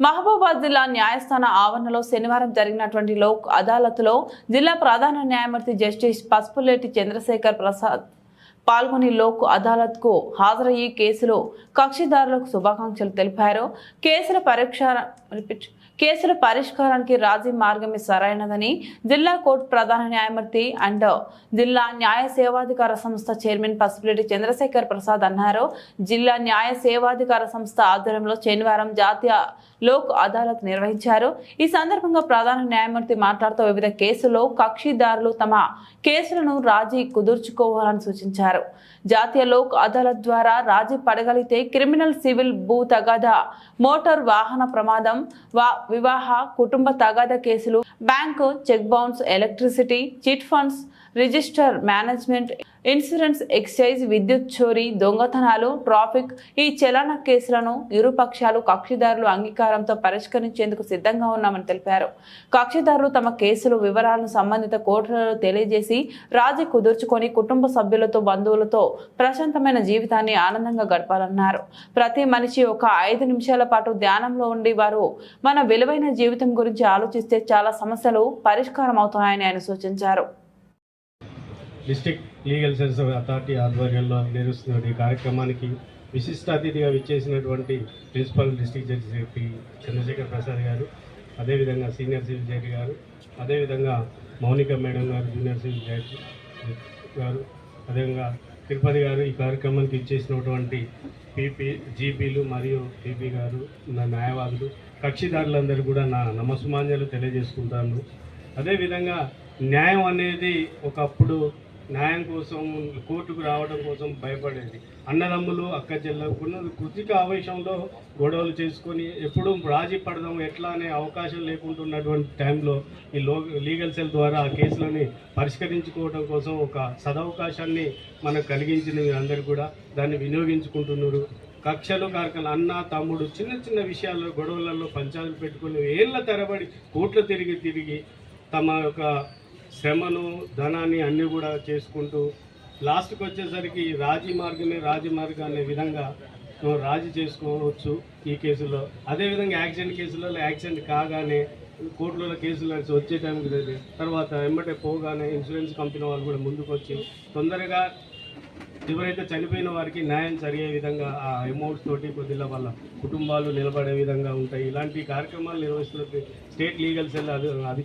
మహబూబాద్ జిల్లా న్యాయస్థాన ఆవరణలో శనివారం జరిగినటువంటి లోక్ అదాలత్లో జిల్లా ప్రధాన న్యాయమూర్తి జస్టిస్ పసుపులేటి చంద్రశేఖర్ ప్రసాద్ పాల్గొని లోక్ అదాలత్కు హాజరయ్యి కేసులో కక్షిదారులకు శుభాకాంక్షలు తెలిపారు కేసుల పరీక్ష రిపీట్. కేసుల పరిష్కారానికి రాజీ మార్గమే సరైనదని జిల్లా కోర్టు ప్రధాన న్యాయమూర్తి అండ్ జిల్లా న్యాయ సేవాధికార సంస్థ చైర్మన్ పసిపిరెడ్డి చంద్రశేఖర్ ప్రసాద్ అన్నారు. జిల్లా న్యాయ సేవాధికార సంస్థ ఆధ్వర్యంలో శనివారం జాతీయ లోక్ అదాలత్ నిర్వహించారు. ఈ సందర్భంగా ప్రధాన న్యాయమూర్తి మాట్లాడుతూ వివిధ కేసుల్లో కక్షిదారులు తమ కేసులను రాజీ కుదుర్చుకోవాలని సూచించారు. జాతీయ లోక్ అదాలత్ ద్వారా రాజీ పడగలిగితే క్రిమినల్ సివిల్ భూ తగాదా మోటార్ వాహన ప్రమాదం వా వివాహ కుటుంబ తగాద కేసులు bank cheque bounce electricity chit funds register management insurance excise విద్యుత్ చోరీ దొంగతనాలు ట్రాఫిక్ ఈ చలన కేసులను ఇరు పక్షాలు కక్షిదారులు అంగీకారంతో పరిష్కరించేందుకు సిద్ధంగా ఉన్నామని తెలిపారు. కక్షిదారులు తమ కేసులు వివరాలను సంబంధిత కోర్టులలో తెలియజేసి రాజీ కుదుర్చుకొని కుటుంబ సభ్యులతో బంధువులతో ప్రశాంతమైన జీవితాన్ని ఆనందంగా గడపాలన్నారు. ప్రతి మనిషి ఒక ఐదు నిమిషాల పాటు ధ్యానంలో ఉండి వారు మన విలువైన జీవితం గురించి ఆలోచిస్తే చాలా సమస్యలు పరిష్కారం అవుతాయని ఆయన సూచించారు. డిస్ట్రిక్ట్ లీగల్ సర్వీస్ అథారిటీ ఆధ్వర్యంలో నిర్వహిస్తున్న ఈ కార్యక్రమానికి విశిష్ట అతిథిగా విచ్చేసినటువంటి principal district judge Shri Chandrashekar Prasad గారు అదేవిధంగా సీనియర్ సివిల్ జడ్జి గారు అదేవిధంగా మౌనిక మేడం గారు జూనియర్ సివిల్ జడ్జి గారు అదేవిధంగా తిరుపతి గారు ఈ కార్యక్రమానికి ఇచ్చేసినటువంటి పీపీ జీపీలు మరియు పీపీ గారు నా న్యాయవాదులు కక్షిదారులందరూ కూడా నా నమస్మాన్యాలు తెలియజేసుకుంటాను. అదేవిధంగా న్యాయం అనేది ఒకప్పుడు న్యాయం కోసం కోర్టుకు రావడం కోసం భయపడేది అన్నదమ్ములు అక్క చెల్లకున్న కృతిక ఆవేశంలో గొడవలు చేసుకొని ఎప్పుడూ రాజీ పడదాం ఎట్లా అనే అవకాశం లేకుంటున్నటువంటి టైంలో ఈ లో లీగల్ సెల్ ద్వారా ఆ కేసులని పరిష్కరించుకోవడం కోసం ఒక సదవకాశాన్ని మనకు కలిగించిన మీరందరూ కూడా దాన్ని వినియోగించుకుంటున్నారు. కక్షలు కార్కలు అన్న తమ్ముడు చిన్న చిన్న విషయాల్లో గొడవలలో పంచాలు పెట్టుకుని ఏళ్ళ తరబడి కోట్లు తిరిగి తిరిగి తమ యొక్క శ్రమను ధనాన్ని అన్నీ కూడా చేసుకుంటూ లాస్ట్కి వచ్చేసరికి రాజీ మార్గమే రాజీ మార్గం అనే విధంగా మనం రాజీ చేసుకోవచ్చు ఈ కేసులో అదేవిధంగా యాక్సిడెంట్ కేసులలో యాక్సిడెంట్ కాగానే కోర్టులలో కేసులు వచ్చే టైంకి తెలియదు. తర్వాత వెంబటే పోగానే ఇన్సూరెన్స్ కంపెనీ వాళ్ళు కూడా ముందుకు వచ్చి తొందరగా ఎవరైతే చనిపోయిన వారికి న్యాయం జరిగే విధంగా ఆ అమౌంట్స్ తోటి కొద్దిగా వాళ్ళ కుటుంబాలు నిలబడే విధంగా ఉంటాయి ఇలాంటి కార్యక్రమాలు నిర్వహిస్తున్న స్టేట్ లీగల్ సెల్ అది అది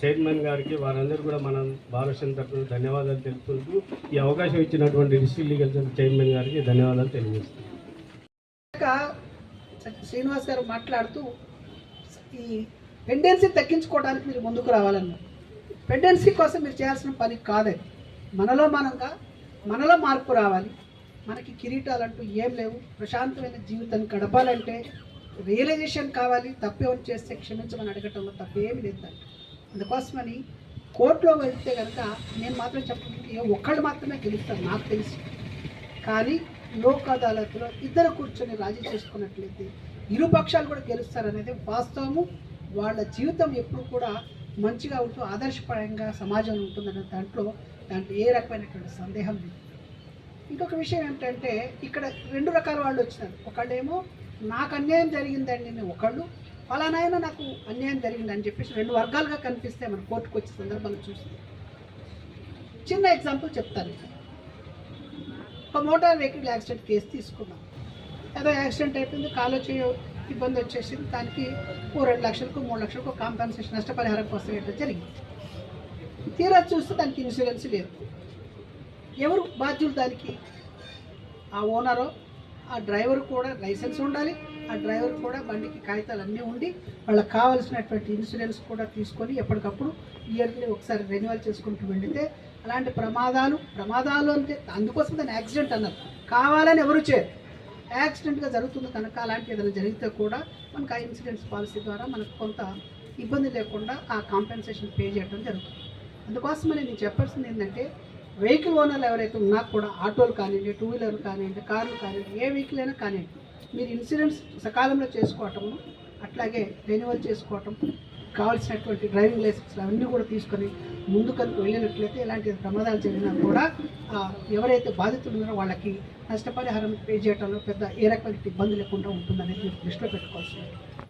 చైర్మన్ గారికి వారందరూ కూడా మనం భారతదేశం తరఫున ధన్యవాదాలు తెలుపుకుంటూ ఈ అవకాశం ఇచ్చినటువంటి డిస్ట్రిక్ట్ లీగల్ చైర్మన్ గారికి ధన్యవాదాలు తెలియజేస్తున్నాను శ్రీనివాస్ గారు మాట్లాడుతూ ఈ పెండెన్సీ తగ్గించుకోవడానికి మీరు ముందుకు రావాలన్నారు పెండెన్సీ కోసం మీరు చేయాల్సిన పని కాదది మనలో మనంగా మనలో మార్పు రావాలి. మనకి కిరీటాలంటూ ఏం లేవు. ప్రశాంతమైన జీవితాన్ని గడపాలంటే రియలైజేషన్ కావాలి. తప్పేమని చేస్తే క్షమించమని అడగటంలో తప్పేమీ లేదు. దాంట్లో. అందుకోసమని కోర్టులో వెళ్తే కనుక నేను మాత్రం చెప్పడానికి ఒక్కళ్ళు మాత్రమే గెలుస్తారు నాకు తెలుసు. కానీ లోక్ అదాలత్లో ఇద్దరు కూర్చొని రాజీ చేసుకున్నట్లయితే ఇరు పక్షాలు కూడా గెలుస్తారనేది వాస్తవము. వాళ్ళ జీవితం ఎప్పుడు కూడా మంచిగా ఉంటూ ఆదర్శపరంగా సమాజంలో ఉంటుందనే దాంట్లో దాంట్లో ఏ రకమైనటువంటి సందేహం లేదు. ఇంకొక విషయం ఏమిటంటే ఇక్కడ రెండు రకాల వాళ్ళు వచ్చినారు. ఒకళ్ళేమో నాకు అన్యాయం జరిగిందండి ఒకళ్ళు ఫలానాయన నాకు అన్యాయం జరిగిందని చెప్పేసి రెండు వర్గాలుగా కనిపిస్తే మన కోర్టుకు వచ్చే సందర్భాలు చూస్తే చిన్న ఎగ్జాంపుల్ చెప్తాను. ఒక మోటార్ వెహికల్ యాక్సిడెంట్ కేసు తీసుకున్నాం. ఏదో యాక్సిడెంట్ అయిపోయింది కాలో చేయ ఇబ్బంది వచ్చేసింది దానికి ఓ రెండు లక్షలకు మూడు లక్షలకు కాంపెన్సేషన్ నష్టపరిహారం కోసం ఏంటో జరిగింది. తీరా చూస్తే దానికి ఇన్సూరెన్స్ లేదు. ఎవరు బాధ్యులు దానికి? ఆ ఓనరో ఆ డ్రైవర్ కూడా లైసెన్స్ ఉండాలి. ఆ డ్రైవర్ కూడా బండికి కాగితాలు అన్నీ ఉండి వాళ్ళకి కావాల్సినటువంటి ఇన్సూరెన్స్ కూడా తీసుకొని ఎప్పటికప్పుడు ఇయర్లీ ఒకసారి రెన్యువల్ చేసుకుంటూ వెళితే అలాంటి ప్రమాదాలు ప్రమాదాలు అంటే అందుకోసం దాన్ని యాక్సిడెంట్ అన్నారు. కావాలని ఎవరు చేయరు. యాక్సిడెంట్గా జరుగుతుంది కనుక అలాంటి ఏదైనా జరిగితే కూడా మనకు ఆ ఇన్సూరెన్స్ పాలసీ ద్వారా మనకు కొంత ఇబ్బంది లేకుండా ఆ కాంపెన్సేషన్ పే చేయడం జరుగుతుంది. అందుకోసమని నేను చెప్పాల్సింది ఏంటంటే వెహికల్ ఓనర్లు ఎవరైతే ఉన్నా కూడా ఆటోలు కానివ్వండి టూ వీలర్ కానివ్వండి కార్లు కానివ్వండి ఏ వెహికల్ అయినా కానివ్వండి మీరు ఇన్సూరెన్స్ సకాలంలో చేసుకోవటము అట్లాగే రెన్యువల్ చేసుకోవటం కావాల్సినటువంటి డ్రైవింగ్ లైసెన్స్ అవన్నీ కూడా తీసుకొని ముందుకు వెళ్ళినట్లయితే ఎలాంటి ప్రమాదాలు జరిగినా కూడా ఎవరైతే బాధితులు ఉన్నారో వాళ్ళకి నష్టపరిహారం పే చేయడంలో పెద్ద ఏ రకమైన ఇబ్బంది లేకుండా ఉంటుందనేది మీరు దృష్టిలో పెట్టుకోవాల్సింది